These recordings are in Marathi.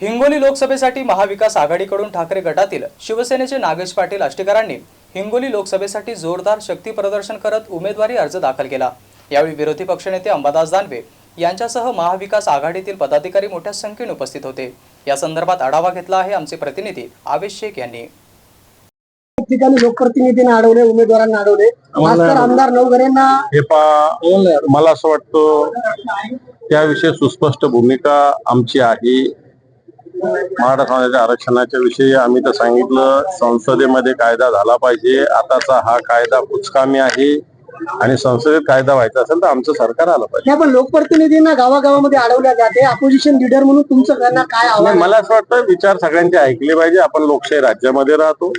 हिंगोली लोकसभेसाठी महाविकास आघाडीकडून ठाकरे गटातील शिवसेनेचे नागेश पाटील आष्टीकरांनी हिंगोली लोकसभेसाठी जोरदार शक्ती प्रदर्शन करत उमेदवारी अर्ज दाखल केला. यावेळी विरोधी पक्षनेते अंबादास दानवे यांच्यासह महाविकास आघाडीतील पदाधिकारी मोठ्या संख्येने उपस्थित होते. या संदर्भात आढावा घेतला आहे आमचे प्रतिनिधी आवेश शेख यांनी. ठिकाणी लोकप्रतिनिधींना अडवले उमेदवारांना अडवले. आमदार नवघरेंना हे पा मला असं वाटतं त्याविषयी सुस्पष्ट भूमिका आमची आहे. मराठा समाजाच्या आरक्षणाच्या विषयी आम्ही तर सांगितलं संसदेमध्ये कायदा झाला पाहिजे. आताचा हा कायदा कुचकामी आहे आणि संसदेत कायदा व्हायचा असेल तर आमचं सरकार आलं पाहिजे. नाही पण लोकप्रतिनिधींना गावागावामध्ये अडवल्या जाते. अपोजिशन लीडर म्हणून तुमचं त्यांना काय आव्हान मला असं वाटतं विचार सगळ्यांचे ऐकले पाहिजे. आपण लोकशाही राज्यामध्ये राहतो.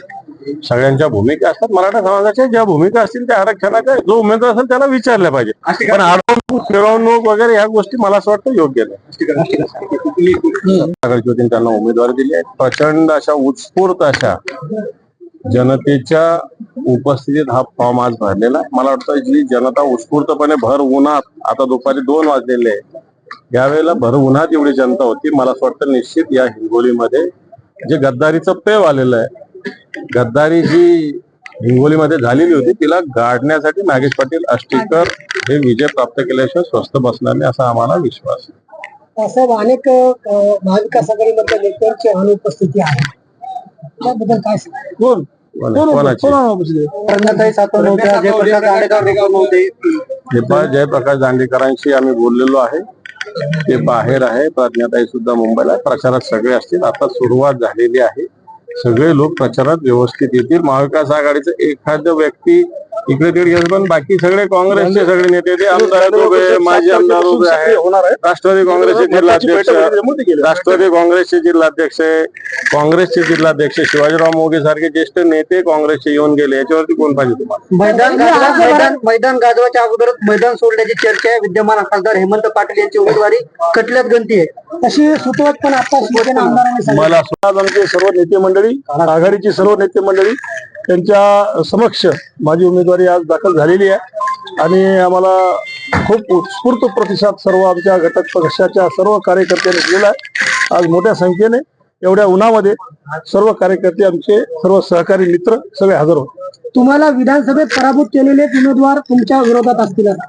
सगळ्यांच्या भूमिका असतात. मराठा समाजाच्या ज्या भूमिका असतील त्या आरक्षणाच्या जो उमेदवार असेल त्याला विचारल्या पाहिजे. पण मिरवणूक वगैरे या गोष्टी मला असं वाटतं योग्य नाही. त्यांना उमेदवारी दिली आहे. प्रचंड अशा उत्स्फूर्त अशा जनतेच्या उपस्थितीत हा फॉर्म आज भरलेला आहे. मला वाटतं जी जनता उत्स्फूर्तपणे भर उन्हात आता दुपारी दोन वाजलेले आहे यावेळेला भर उन्हात एवढी जनता होती. मला असं वाटतं निश्चित या हिंगोलीमध्ये जे गद्दारीचं पेव आलेलं आहे गद्दारी जी हिंगोलीमध्ये झालेली होती. तिला गाडण्यासाठी नागेश पाटील आष्टीकर हे विजय प्राप्त केल्याशिवाय स्वस्त बसणार नाही असा आम्हाला विश्वास आहे. असं अनेक महाविकास आघाडीमधल्या नेत्यांची अनुपस्थिती आहे. त्याबद्दल काय? कोण? नव्हत्या जयप्रकाश हे दांडेकरांशी आम्ही बोललेलो आहे. ते बाहेर आहे. प्रज्ञाताई सुद्धा मुंबईला. प्रचारात सगळे असतील. आता सुरुवात झालेली आहे. सगळे लोक प्रचारात व्यवस्थित येतील. महाविकास आघाडीचं एखादं व्यक्ती इकडे तिकडे गेलं पण बाकी सगळे काँग्रेसचे सगळे नेते ते आमदार उभे माजी आमदार उभे आहेत. राष्ट्रवादी काँग्रेसचे जिल्हाध्यक्ष राष्ट्रवादी काँग्रेसचे जिल्हाध्यक्ष काँग्रेसचे जिल्हाध्यक्ष शिवाजीराव मोगे सारखे ज्येष्ठ नेते काँग्रेसचे येऊन गेले. याच्यावरती कोण पाहिजे तुम्हाला? मैदान मैदान मैदान गाजवाच्या अगोदरच मैदान सोडण्याची चर्चा आहे. विद्यमान खासदार हेमंत पाटील यांची उमेदवारी कटल्यात गणती आहे. तशी सुतवत पण आता शिवसेना आमदारांनी सांगितलं. मला आमचे सर्व नेते मंडळी आघाडीची सर्व नेते मंडळी त्यांच्या समक्ष माझी उमेदवारी आज दाखल झालेली आहे आणि आम्हाला खूप उत्स्फूर्त प्रतिसाद सर्व आमच्या घटक पक्षाच्या सर्व कार्यकर्त्यांनी दिलेला आहे आज मोठ्या संख्येने एवढ्या उन्हामध्ये सर्व कार्यकर्ते आमचे सर्व सहकारी मित्र सगळे हजर होते तुम्हाला विधानसभेत पराभूत केलेले उमेदवार तुमच्या विरोधात असतील आता.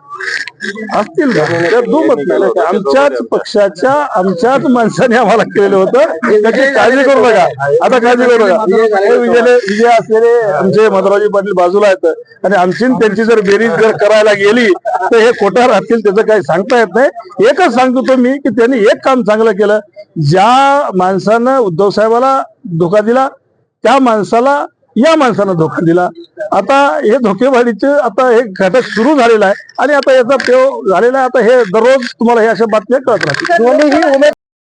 असतील त्यात दुमत नाही. आमच्याच पक्षाच्या आमच्याच माणसाने आम्हाला केलेलं होतं. त्याची काळजी करू नका. आता काळजी करू नका. हे विजय विजय असलेले आमचे मधुराजी पाटील बाजूला आहेत. आणि आमची त्यांची जर बेरीज जर करायला गेली तर हे खोटा राहतील त्याचं काही सांगता येत नाही. एकच सांगतो मी की त्यांनी एक काम चांगलं केलं. ज्या माणसानं उद्धव साहेबाला धोका दिला त्या माणसाला या माणसानं धोका दिला. आता हे धोकेबाजीचे आता हे घटक सुरू झालेला आहे आणि आता याचा पेव झालेला आहे. आता हे दररोज तुम्हाला हे अशा बातम्या कळत राहतील.